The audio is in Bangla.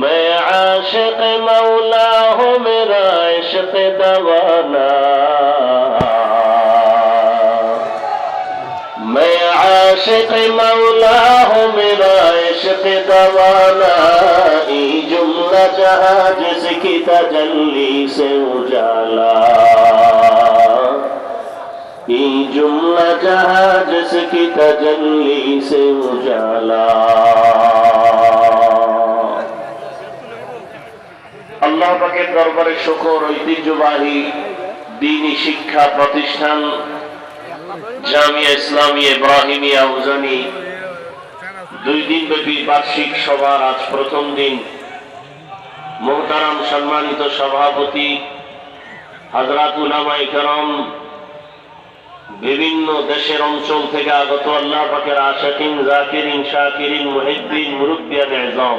میں عاشق مولا ہوں میرا عشق دوانا میں عاشق مولا ہوں میرا عشق دوانا ای جملہ جہاں جس کی تجلی سے اجالا जुमला जहाँ जिसकी तजल्ली से उजाला আল্লাহ পাকের দরবারে শকর ঐতিহ্যবাহী দিনী শিক্ষা প্রতিষ্ঠান জামিয়া ইসলামী ইব্রাহিমিয়া উজানি দুই দিন ব্যাপী বার্ষিক সভার আজ প্রথম দিন মোহতারাম সম্মানিত সভাপতি হাজরাত উলামাই করম বিভিন্ন দেশের অঞ্চল থেকে আগত আল্লাহ পাকের আশাকিন জাকিরিন শাকিরিন মুহিদ্দিন মুরুব্বিয়ান এজম।